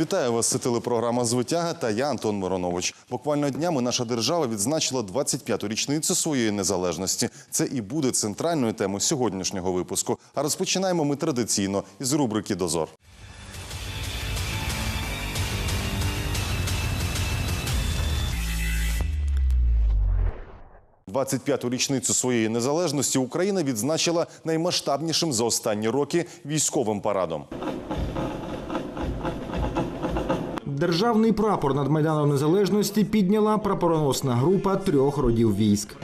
Вітаю вас, це телепрограма Звитяга та я Антон Миронович. Буквально днями наша держава відзначила 25-ту річницю своєї незалежності. Це і буде центральною темою сьогоднішнього випуску. А розпочинаємо ми традиційно із рубрики Дозор. 25-ту річницю своєї незалежності Україна відзначила наймасштабнішим за останні роки військовим парадом. Державний прапор над Майданом Незалежності підняла прапороносна група трьох родів військ.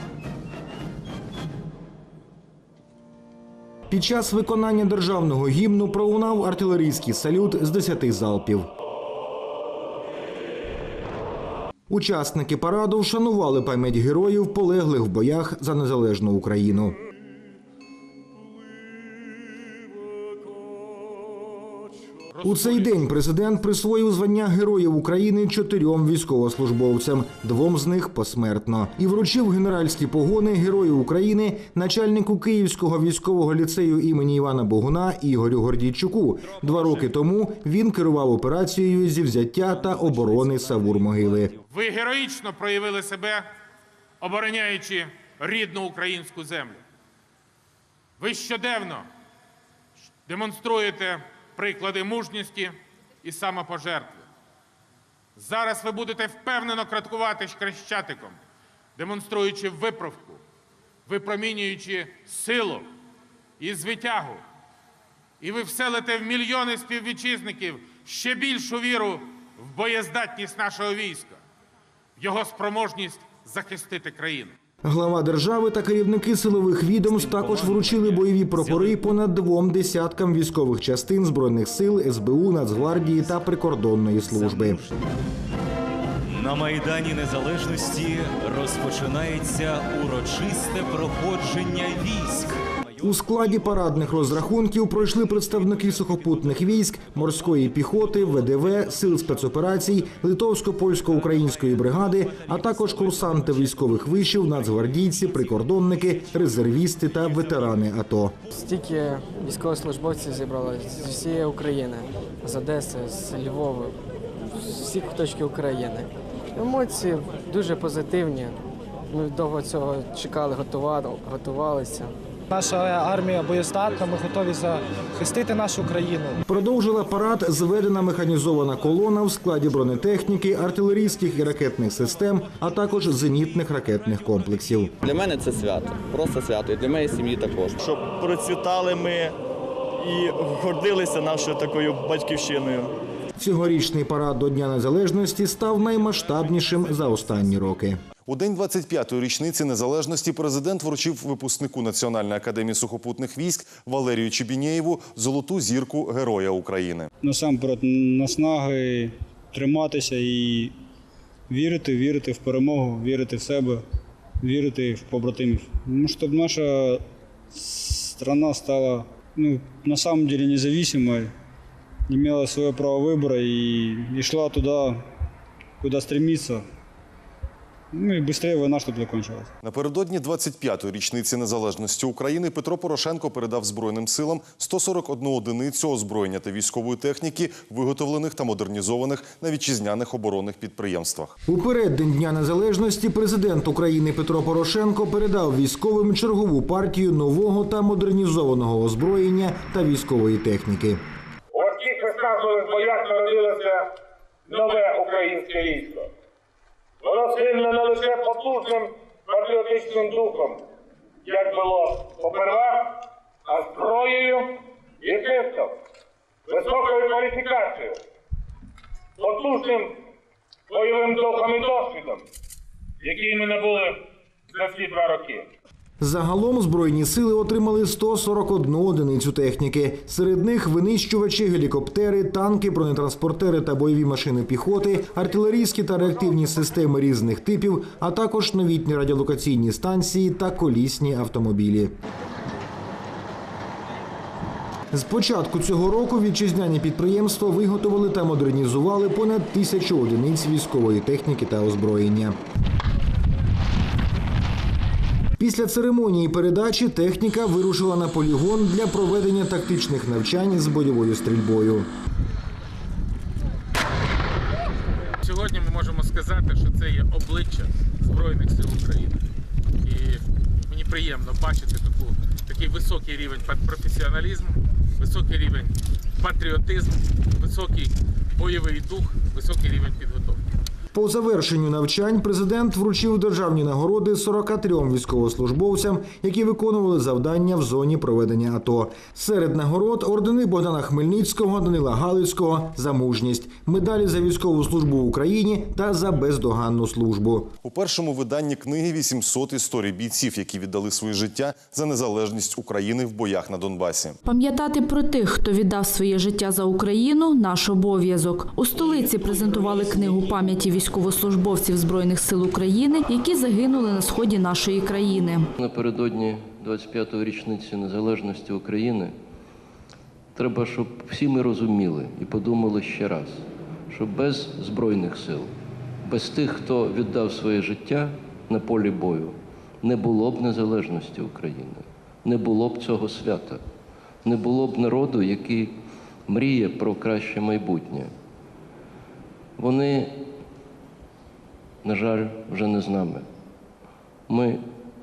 Під час виконання державного гімну пролунав артилерійський салют з 10 залпів. Учасники параду вшанували пам'ять героїв, полеглих в боях за незалежну Україну. У цей день президент присвоїв звання Героїв України чотирьом військовослужбовцям, двом з них посмертно, і вручив генеральські погони Герою України начальнику Київського військового ліцею імені Івана Богуна Ігорю Гордійчуку. Два роки тому він керував операцією зі взяття та оборони Савур-Могили. Ви героїчно проявили себе, обороняючи рідну українську землю. Ви щоденно демонструєте приклади мужності і самопожертви. Зараз ви будете впевнено краткувати хрещатиком, демонструючи виправку, випромінюючи силу і звитягу. І ви вселите в мільйони співвітчизників ще більшу віру в боєздатність нашого війська, в його спроможність захистити країну. Глава держави та керівники силових відомств також вручили бойові прапори понад двом десяткам військових частин збройних сил, СБУ, Нацгвардії та прикордонної служби. На Майдані Незалежності розпочинається урочисте проходження військ. У складі парадних розрахунків пройшли представники сухопутних військ, морської піхоти, ВДВ, сил спецоперацій, литовсько-польсько-української бригади, а також курсанти військових вишів, нацгвардійці, прикордонники, резервісти та ветерани АТО. Стільки військовослужбовців зібралося з всієї України, з Одеси, з Львова, з всіх куточків України. Емоції дуже позитивні. Ми довго цього чекали, готували, готувалися. Наша армія боєздатна, ми готові захистити нашу країну. Продовжила парад зведена механізована колона в складі бронетехніки, артилерійських і ракетних систем, а також зенітних ракетних комплексів. Для мене це свято, просто свято. І для моєї сім'ї також. щоб процвітали ми і гордилися нашою такою батьківщиною. Цьогорічний парад до Дня Незалежності став наймасштабнішим за останні роки. У день 25-ї річниці незалежності президент вручив випускнику Національної академії сухопутних військ Валерію Чебінєєву золоту зірку Героя України. насамперед наснаги триматися і вірити, вірити в перемогу, вірити в себе, вірити в побратимів. Ну, щоб наша страна стала ну, на самом деле независимой, имела свое право выбора и, и шла туда, куда стремиться. Ну и быстрее война, чтобы закончилась. Напередодні 25-ї річниці незалежності України Петро Порошенко передав Збройним силам 141 одиницю озброєння та військової техніки, виготовлених та модернізованих на вітчизняних оборонних підприємствах. У переддень Дня Незалежності президент України Петро Порошенко передав військовим чергову партію нового та модернізованого озброєння та військової техніки. У важких виснажливих боях народилося нове українське військо. Воно сильне не лише потужним патріотичним духом, як було поперва, а зброєю і тиском, високою кваліфікацією, потужним бойовим духом і досвідом, який ми набули за ці два роки. Загалом збройні сили отримали 141 одиницю техніки. Серед них винищувачі, гелікоптери, танки, бронетранспортери та бойові машини піхоти, артилерійські та реактивні системи різних типів, а також новітні радіолокаційні станції та колісні автомобілі. З початку цього року вітчизняні підприємства виготовили та модернізували понад тисячу одиниць військової техніки та озброєння. Після церемонії передачі техніка вирушила на полігон для проведення тактичних навчань з бойовою стрільбою. Сьогодні ми можемо сказати, що це є обличчя Збройних сил України. І мені приємно бачити таку, такий високий рівень професіоналізму, високий рівень патріотизму, високий бойовий дух, високий рівень підготовки. По завершенню навчань президент вручив державні нагороди 43 військовослужбовцям, які виконували завдання в зоні проведення АТО. Серед нагород ордени Богдана Хмельницького, Данила Галицького за мужність, медалі за військову службу в Україні та за бездоганну службу. У першому виданні книги 800 історій бійців, які віддали своє життя за незалежність України в боях на Донбасі. Пам'ятати про тих, хто віддав своє життя за Україну, наш обов'язок. У столиці презентували книгу пам'яті військовослужбовців збройних сил України, які загинули на сході нашої країни. Напередодні 25-ї річниці незалежності України треба, щоб всі ми розуміли і подумали ще раз, що без Збройних сил, без тих, хто віддав своє життя на полі бою, не було б незалежності України, не було б цього свята, не було б народу, який мріє про краще майбутнє. Вони, на жаль, вже не з нами. Ми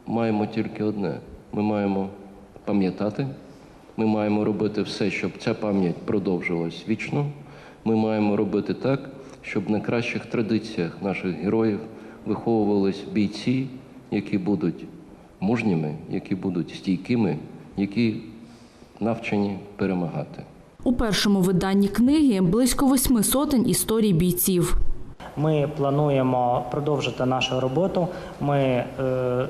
маємо тільки одне: ми маємо пам'ятати, ми маємо робити все, щоб ця пам'ять продовжилась вічно. Ми маємо робити так, щоб на кращих традиціях наших героїв виховувались бійці, які будуть мужніми, які будуть стійкими, які навчені перемагати. У першому виданні книги близько восьми сотень історій бійців. Ми плануємо продовжити нашу роботу. Ми, е,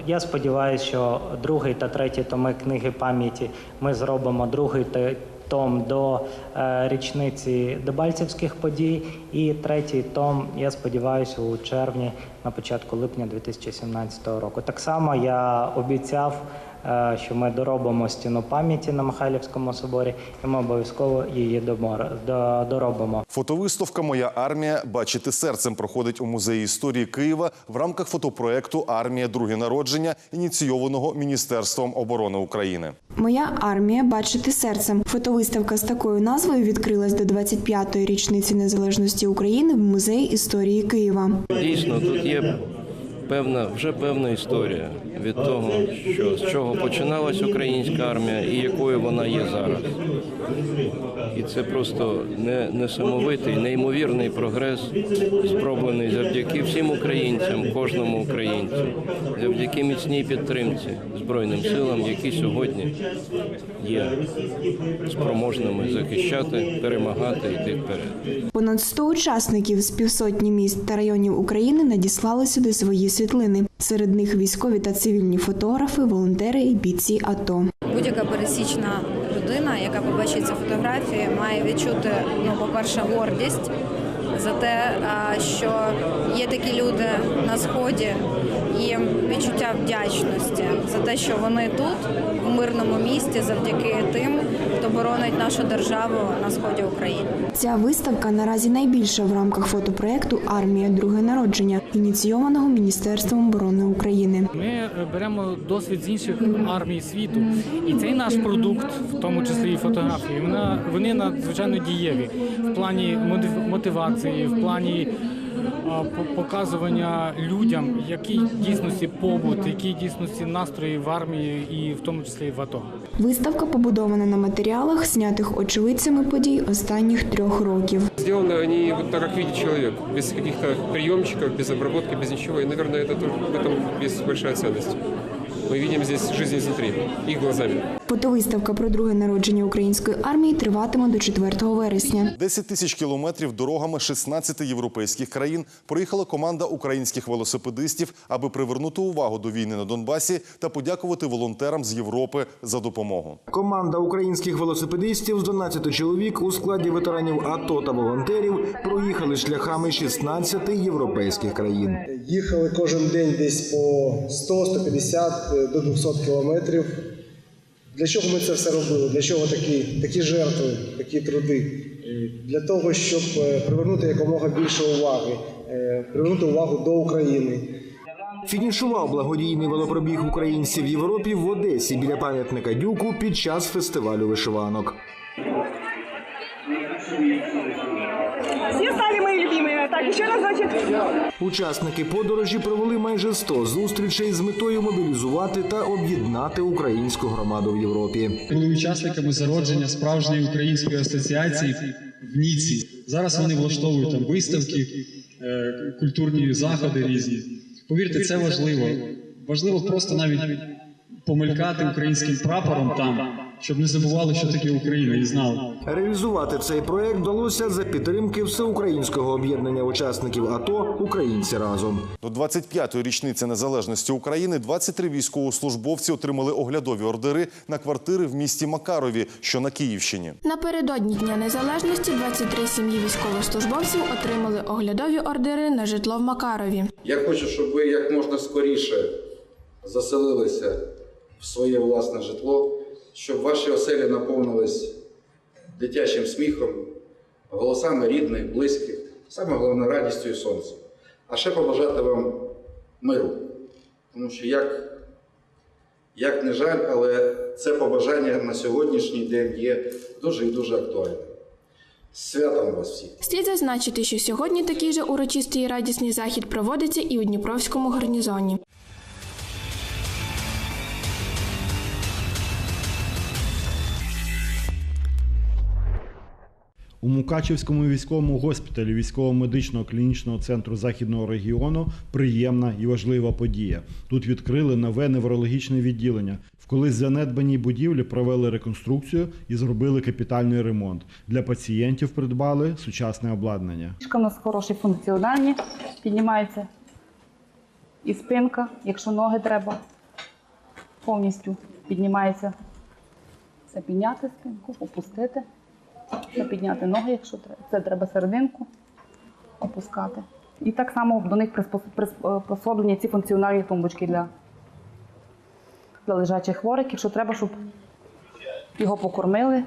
я сподіваюся, що другий та третій томи книги пам'яті ми зробимо другий та- том до е, річниці Дебальцівських подій, і третій том, я сподіваюся, у червні на початку липня 2017 року. Так само я обіцяв. Е, Що ми доробимо стіну пам'яті на Михайлівському соборі, і ми обов'язково її доробимо. Фотовиставка Моя армія бачити серцем проходить у музеї історії Києва в рамках фотопроекту Армія друге народження, ініційованого Міністерством оборони України. Моя армія бачити серцем. Фотовиставка з такою назвою відкрилась до 25-ї річниці незалежності України в музеї історії Києва. Дійсно, тут є певна, вже певна історія від того, що з чого починалась українська армія і якою вона є зараз. І це просто не, несамовитий, неймовірний прогрес, зроблений завдяки всім українцям, кожному українцю, завдяки міцній підтримці Збройним силам, які сьогодні є спроможними захищати, перемагати йти вперед. Понад 100 учасників з півсотні міст та районів України надіслали сюди свої світлини. Серед них військові та цивільні фотографи, волонтери і бійці АТО. Будь-яка пересічна людина, яка побачить ці фотографії, має відчути, ну, по-перше, гордість за те, що є такі люди на сході, і відчуття вдячності за те, що вони тут, в мирному місті, завдяки тим, хто боронить нашу державу на сході України. Ця виставка наразі найбільша в рамках фотопроекту Армія друге народження, ініційованого Міністерством оборони України. Ми беремо досвід з інших армій світу, і цей наш продукт, в тому числі і фотографії, вона вони надзвичайно дієві в плані мотив- мотивації, в плані показування людям, який дійсності побут, які дійсності настрої в армії, і в тому числі в АТО. Виставка побудована на матеріалах, знятих очевидцями подій останніх трьох років. Сделаны они вот так, как видит человек, без каких-то приемчиков, без обработки, без ничего. И, наверное, это тоже, в этом есть большая ценность. Мы видим здесь жизнь изнутри, их глазами. Фотовиставка про друге народження української армії триватиме до 4 вересня. 10 тисяч кілометрів дорогами 16 європейських країн проїхала команда українських велосипедистів, аби привернути увагу до війни на Донбасі та подякувати волонтерам з Європи за допомогу. Команда українських велосипедистів з 12 чоловік у складі ветеранів АТО та волонтерів проїхали шляхами 16 європейських країн. Їхали кожен день десь по 100-150 до 200 кілометрів. Для чого ми це все робили? Для чого такі, такі жертви, такі труди? Е, Для того, щоб е, привернути якомога більше уваги, е, привернути увагу до України. Фінішував благодійний велопробіг українців в Європі в Одесі біля пам'ятника Дюку під час фестивалю вишиванок. Все стали мои любимые, так ще раз, значить. Учасники подорожі провели майже 100 зустрічей з метою мобілізувати та об'єднати українську громаду в Європі. були учасниками зародження справжньої української асоціації в Ніці. Зараз вони влаштовують там виставки, е, культурні заходи різні. Повірте, це важливо. Важливо просто навіть помилькати українським прапором там, щоб не забували, що таке Україна, і знали. Реалізувати цей проект вдалося за підтримки всеукраїнського об'єднання учасників АТО Українці разом. До 25-ї річниці незалежності України 23 військовослужбовці отримали оглядові ордери на квартири в місті Макарові, що на Київщині. Напередодні Дня Незалежності 23 сім'ї військовослужбовців отримали оглядові ордери на житло в Макарові. Я хочу, щоб ви як можна скоріше заселилися в своє власне житло, щоб ваші оселі наповнились дитячим сміхом, голосами рідних, близьких, саме головне радістю і сонцем. А ще побажати вам миру. Тому що як, як не жаль, але це побажання на сьогоднішній день є дуже і дуже актуальним. Святом вас всіх! Слід зазначити, що сьогодні такий же урочистий і радісний захід проводиться і у Дніпровському гарнізоні. У Мукачівському військовому госпіталі військово-медичного клінічного центру західного регіону приємна і важлива подія. Тут відкрили нове неврологічне відділення. В колись занедбаній будівлі провели реконструкцію і зробили капітальний ремонт. Для пацієнтів придбали сучасне обладнання. Ліжка у нас хороші функціональні, піднімається і спинка, якщо ноги треба, повністю піднімається. Це підняти спинку, опустити. Це підняти ноги, якщо. Це треба серединку опускати. І так само до них приспос- приспособлені ці функціональні тумбочки для, для лежачих хворих, якщо треба, щоб його покормили,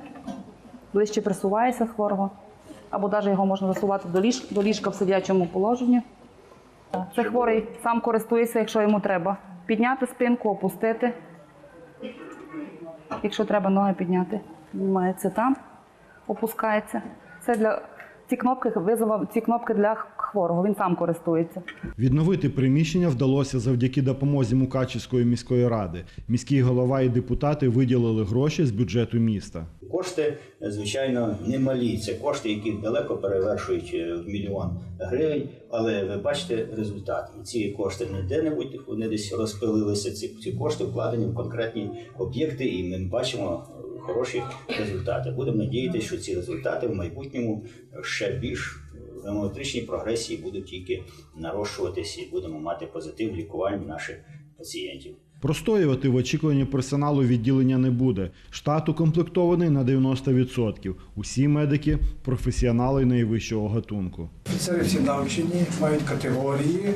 ближче присувається хворого, або навіть його можна засувати до ліжка, до ліжка в сидячому положенні. Це хворий сам користується, якщо йому треба. Підняти спинку, опустити. Якщо треба ноги підняти, піднімається там, опускається. Це для ці кнопки визвав ці кнопки для хворого. Він сам користується. Відновити приміщення вдалося завдяки допомозі Мукачівської міської ради. Міський голова і депутати виділили гроші з бюджету міста. Кошти, звичайно, немалі. Це кошти, які далеко перевершують е, в мільйон гривень. Але ви бачите результат. І ці кошти не де-небудь, вони десь розпилилися. Ці, ці кошти вкладені в конкретні об'єкти, і ми бачимо хороші результати. Будемо надіятися, що ці результати в майбутньому ще більш в геометричній прогресії будуть тільки нарощуватися і будемо мати позитив в лікуванні наших пацієнтів. Простоювати в очікуванні персоналу відділення не буде. Штат укомплектований на 90%. Усі медики професіонали найвищого гатунку. Офіцери всі навчені, мають категорії,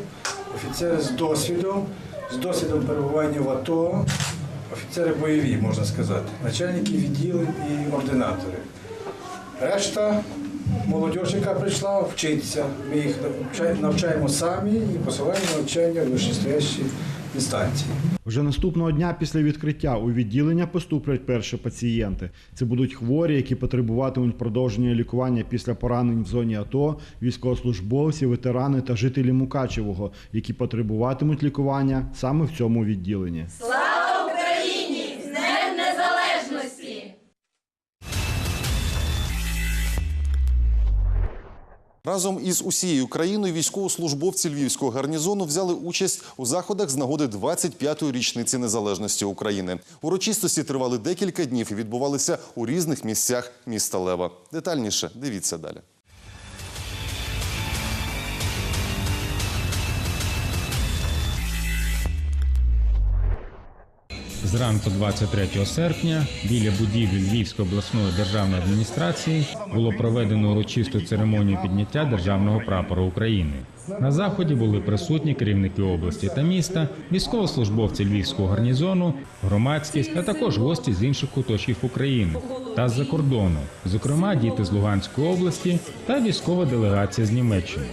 офіцери з досвідом, з досвідом перебування в АТО, офіцери бойові, можна сказати, начальники відділень і ординатори. Решта молодь, яка прийшла, вчиться. Ми їх навча- навчаємо самі і посилаємо навчання в вищестоящі інстанції. Вже наступного дня після відкриття у відділення поступлять перші пацієнти. Це будуть хворі, які потребуватимуть продовження лікування після поранень в зоні АТО, військовослужбовці, ветерани та жителі Мукачевого, які потребуватимуть лікування саме в цьому відділенні. Слава Разом із усією країною військовослужбовці львівського гарнізону взяли участь у заходах з нагоди 25-ї річниці незалежності України. Урочистості тривали декілька днів і відбувалися у різних місцях міста Лева. Детальніше дивіться далі. Зранку 23 серпня біля будівлі Львівської обласної державної адміністрації було проведено урочисту церемонію підняття державного прапора України. На заході були присутні керівники області та міста, військовослужбовці Львівського гарнізону, громадськість, а також гості з інших куточків України та з-за кордону, зокрема діти з Луганської області та військова делегація з Німеччини.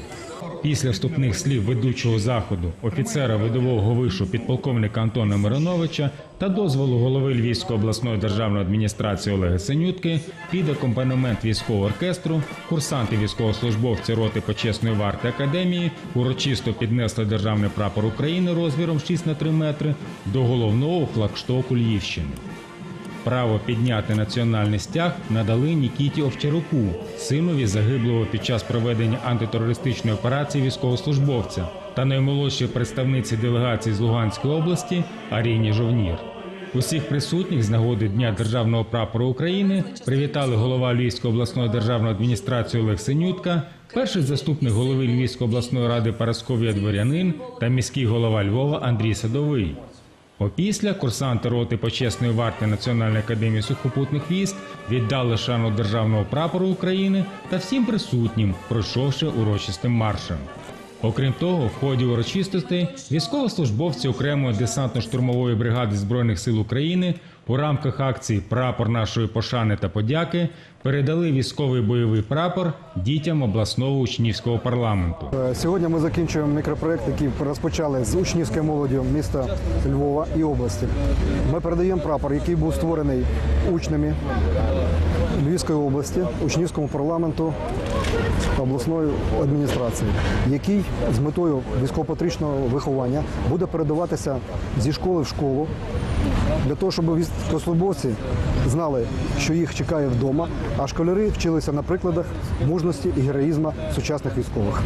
Після вступних слів ведучого заходу, офіцера видового вишу підполковника Антона Мироновича та дозволу голови Львівської обласної державної адміністрації Олега Синютки під акомпанемент військового оркестру курсанти військовослужбовці роти почесної варти академії урочисто піднесли державний прапор України розміром 6 на 3 метри до головного флагштоку Львівщини. Право підняти національний стяг надали Нікіті Овчаруку, синові загиблого під час проведення антитерористичної операції військовослужбовця та наймолодшій представниці делегації з Луганської області Аріні Жовнір. Усіх присутніх з нагоди Дня державного прапору України привітали голова Львівської обласної державної адміністрації Олег Синютка, перший заступник голови Львівської обласної ради Парасковія Дворянин та міський голова Львова Андрій Садовий. Опісля курсанти роти почесної варти Національної академії сухопутних військ віддали шану державного прапору України та всім присутнім, пройшовши урочистим маршем. Окрім того, в ході урочистостей військовослужбовці окремої десантно-штурмової бригади збройних сил України у рамках акції Прапор нашої пошани та подяки передали військовий бойовий прапор дітям обласного учнівського парламенту. Е, Сьогодні ми закінчуємо мікропроект, який розпочали з учнівською молоддю міста Львова і області. Ми передаємо прапор, який був створений учнями Львівської області, учнівському парламенту обласної адміністрації, який з метою військово-патріотичного виховання буде передаватися зі школи в школу для того, щоб військовослужбовці знали, що їх чекає вдома, а школярі вчилися на прикладах мужності і героїзму сучасних військових.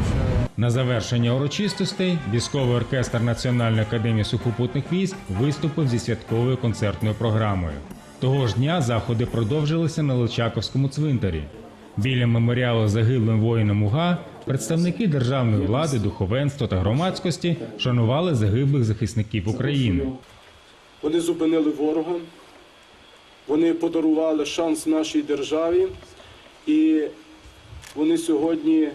На завершення урочистостей військовий оркестр Національної академії сухопутних військ виступив зі святковою концертною програмою. Того ж дня заходи продовжилися на Личаковському цвинтарі. Біля меморіалу загиблим воїнам УГА представники державної влади, духовенства та громадськості шанували загиблих захисників України. Вони зупинили ворога, вони подарували шанс нашій державі, і вони сьогодні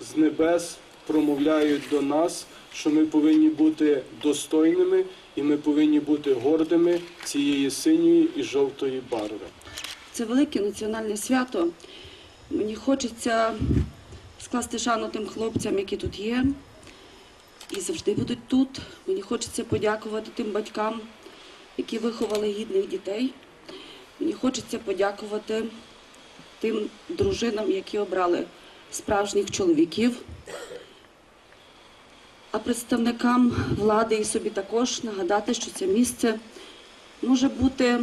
з небес промовляють до нас, що ми повинні бути достойними і ми повинні бути гордими цієї синьої і жовтої барви. Це велике національне свято. Мені хочеться скласти шану тим хлопцям, які тут є, і завжди будуть тут. Мені хочеться подякувати тим батькам, які виховали гідних дітей. Мені хочеться подякувати тим дружинам, які обрали справжніх чоловіків. А представникам влади і собі також нагадати, що це місце може бути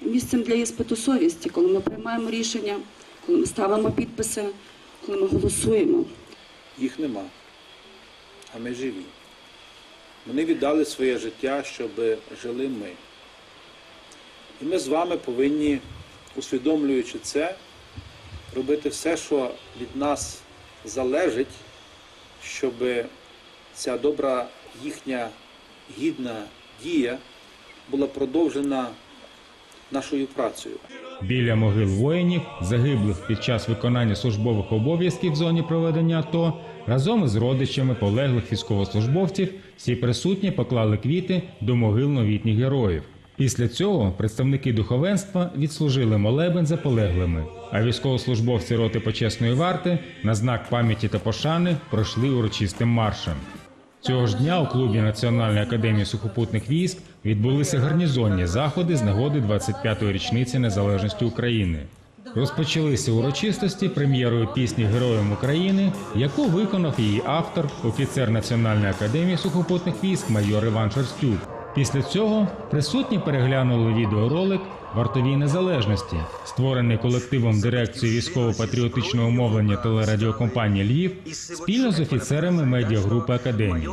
місцем для іспиту совісті, коли ми приймаємо рішення, коли ми ставимо підписи, коли ми голосуємо. їх нема, а ми живі. Вони віддали своє життя, щоб жили ми. І ми з вами повинні, усвідомлюючи це, робити все, що від нас залежить, щоб ця добра їхня гідна дія була продовжена нашою працею. Біля могил воїнів, загиблих під час виконання службових обов'язків в зоні проведення АТО, разом із родичами полеглих військовослужбовців всі присутні поклали квіти до могил новітніх героїв. Після цього представники духовенства відслужили молебен за полеглими, а військовослужбовці роти почесної варти на знак пам'яті та пошани пройшли урочистим маршем. Цього ж дня у клубі Національної академії сухопутних військ відбулися гарнізонні заходи з нагоди 25-ї річниці незалежності України. Розпочалися урочистості прем'єрою пісні Героям України, яку виконав її автор, офіцер Національної академії сухопутних військ майор Іван Шерстюк. Після цього присутні переглянули відеоролик Вартовій незалежності, створений колективом дирекції військово-патріотичного мовлення телерадіокомпанії Львів спільно з офіцерами медіагрупи Академії.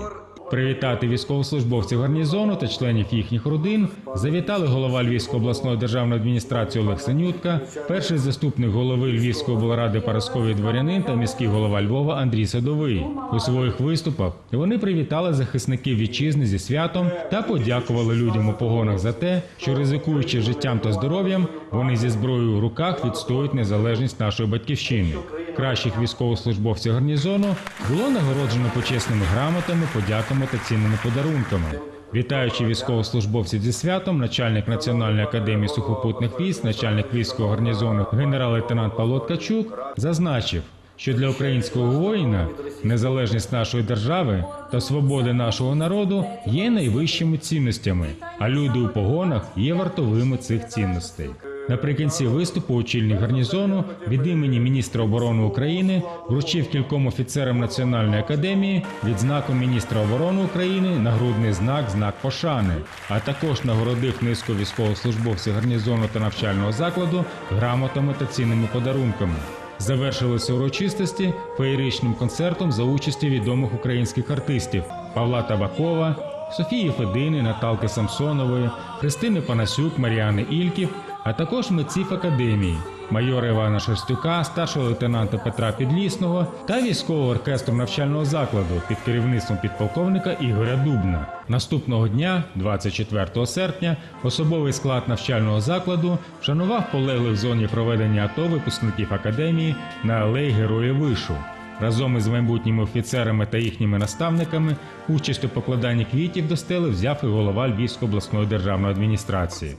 Привітати військовослужбовців гарнізону та членів їхніх родин завітали голова Львівської обласної державної адміністрації Олег Синютка, перший заступник голови Львівської облради Парасковий дворянин та міський голова Львова Андрій Садовий. У своїх виступах вони привітали захисників вітчизни зі святом та подякували людям у погонах за те, що ризикуючи життям та здоров'ям, вони зі зброєю в руках відстоюють незалежність нашої батьківщини. Кращих військовослужбовців гарнізону було нагороджено почесними грамотами, подяками та цінними подарунками. Вітаючи військовослужбовців зі святом, начальник Національної академії сухопутних військ, начальник військового гарнізону генерал-лейтенант Павло Ткачук зазначив, що для українського воїна незалежність нашої держави та свободи нашого народу є найвищими цінностями, а люди у погонах є вартовими цих цінностей. Наприкінці виступу очільник гарнізону від імені міністра оборони України вручив кільком офіцерам Національної академії відзнаку міністра оборони України нагрудний знак знак пошани, а також нагородив низку військовослужбовців гарнізону та навчального закладу грамотами та цінними подарунками. Завершилися урочистості феєричним концертом за участі відомих українських артистів Павла Табакова, Софії Федини, Наталки Самсонової, Христини Панасюк, Маріани Ільків, а також митців академії, майора Івана Шерстюка, старшого лейтенанта Петра Підлісного та військового оркестру навчального закладу під керівництвом підполковника Ігоря Дубна. Наступного дня, 24 серпня, особовий склад навчального закладу вшанував полеглих в зоні проведення АТО випускників академії на алеї Героїв Вишу. Разом із майбутніми офіцерами та їхніми наставниками участь у покладанні квітів до стели взяв і голова Львівської обласної державної адміністрації.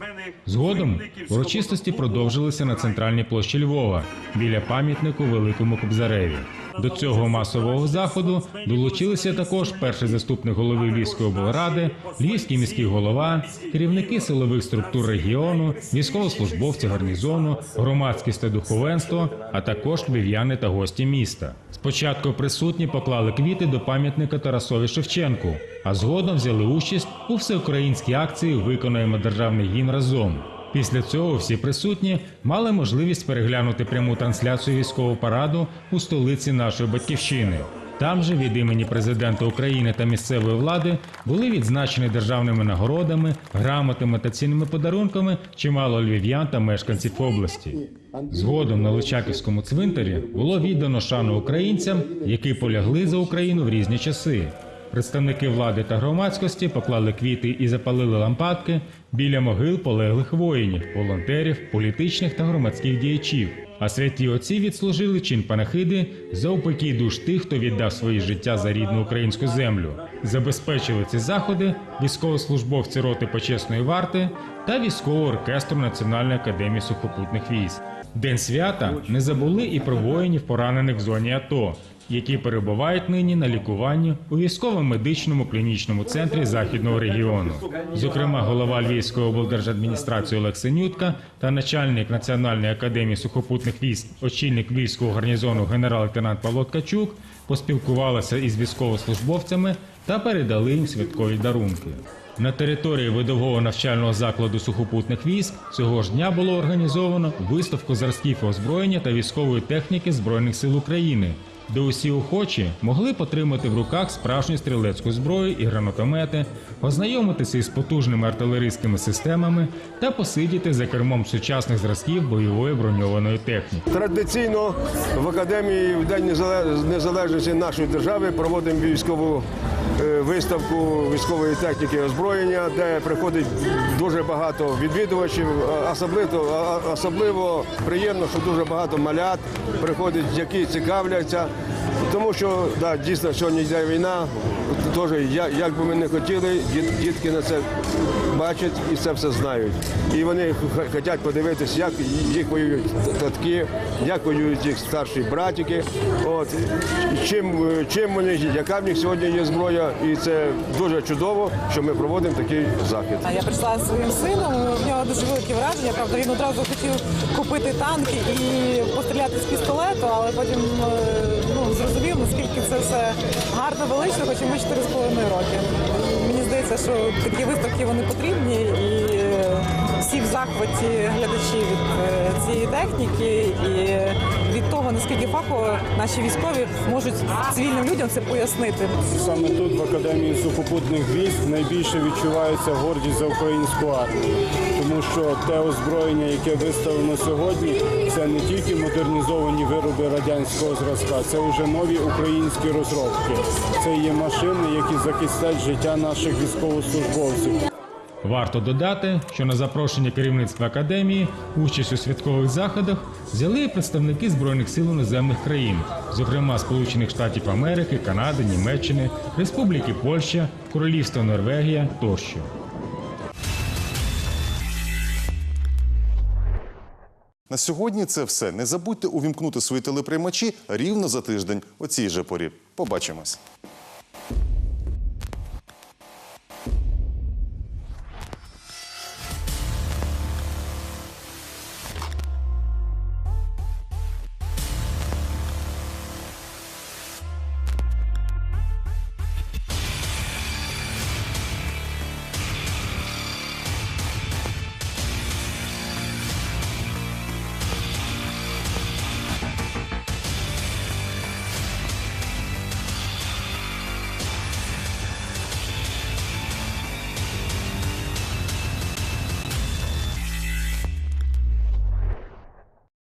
Згодом урочистості продовжилися на центральній площі Львова біля пам'ятнику Великому Кобзареві. До цього масового заходу долучилися також перший заступник голови Львівської облради, львівський міський голова, керівники силових структур регіону, військовослужбовці гарнізону, громадськість та духовенство, а також львів'яни та гості міста. Спочатку присутні поклали квіти до пам'ятника Тарасові Шевченку, а згодом взяли участь у всеукраїнській акції Виконуємо державний гімн разом. Після цього всі присутні мали можливість переглянути пряму трансляцію військового параду у столиці нашої батьківщини. Там же від імені президента України та місцевої влади були відзначені державними нагородами, грамотами та цінними подарунками чимало львів'ян та мешканців області. Згодом на Личаківському цвинтарі було віддано шану українцям, які полягли за Україну в різні часи. Представники влади та громадськості поклали квіти і запалили лампадки біля могил полеглих воїнів, волонтерів, політичних та громадських діячів. А святі отці відслужили чин панахиди за упокій душ тих, хто віддав своє життя за рідну українську землю. Забезпечили ці заходи військовослужбовці роти почесної варти та військового оркестру Національної академії сухопутних військ. День свята не забули і про воїнів, поранених в зоні АТО, які перебувають нині на лікуванні у військово-медичному клінічному центрі західного регіону. Зокрема, голова Львівської облдержадміністрації Олег Синютка та начальник Національної академії сухопутних військ, очільник Львівського гарнізону генерал-лейтенант Павло Ткачук поспілкувалися із військовослужбовцями та передали їм святкові дарунки. На території видового навчального закладу сухопутних військ цього ж дня було організовано виставку зразків озброєння та військової техніки Збройних сил України, де усі охочі могли потримати в руках справжню стрілецьку зброю і гранатомети, ознайомитися із потужними артилерійськими системами та посидіти за кермом сучасних зразків бойової броньованої техніки. Традиційно в академії в День Незале- незалежності нашої держави проводимо військову виставку військової техніки і озброєння, де приходить дуже багато відвідувачів. Особливо, особливо приємно, що дуже багато малят приходить, які цікавляться. Тому що да, дійсно сьогодні йде війна. Теж я- як би ми не хотіли, діт- дітки на це бачать і це все знають. І вони хочуть подивитися, як їх воюють татки, як воюють їх старші братики. От чим, чим вони, яка в них сьогодні є зброя, і це дуже чудово, що ми проводимо такий захід. А Я прийшла зі своїм сином, в нього дуже велике враження. Правда, він одразу хотів купити танки і постріляти з пістолету, але потім е, наскільки це все гарно велично, хоч йому 4,5 роки. Мені здається, що такі виставки вони потрібні і всі в захваті глядачі від е, цієї техніки і від того, наскільки фахово наші військові можуть цивільним людям це пояснити. Саме тут, в Академії сухопутних військ, найбільше відчувається гордість за українську армію, тому що те озброєння, яке виставлено сьогодні, це не тільки модернізовані вироби радянського зразка, це вже нові українські розробки. Це є машини, які захистять життя наших військовослужбовців. Варто додати, що на запрошення керівництва академії участь у святкових заходах взяли і представники збройних сил іноземних країн, зокрема Сполучених Штатів Америки, Канади, Німеччини, Республіки Польща, Королівства Норвегія тощо. На сьогодні це все. Не забудьте увімкнути свої телеприймачі рівно за тиждень о цій же порі. Побачимось.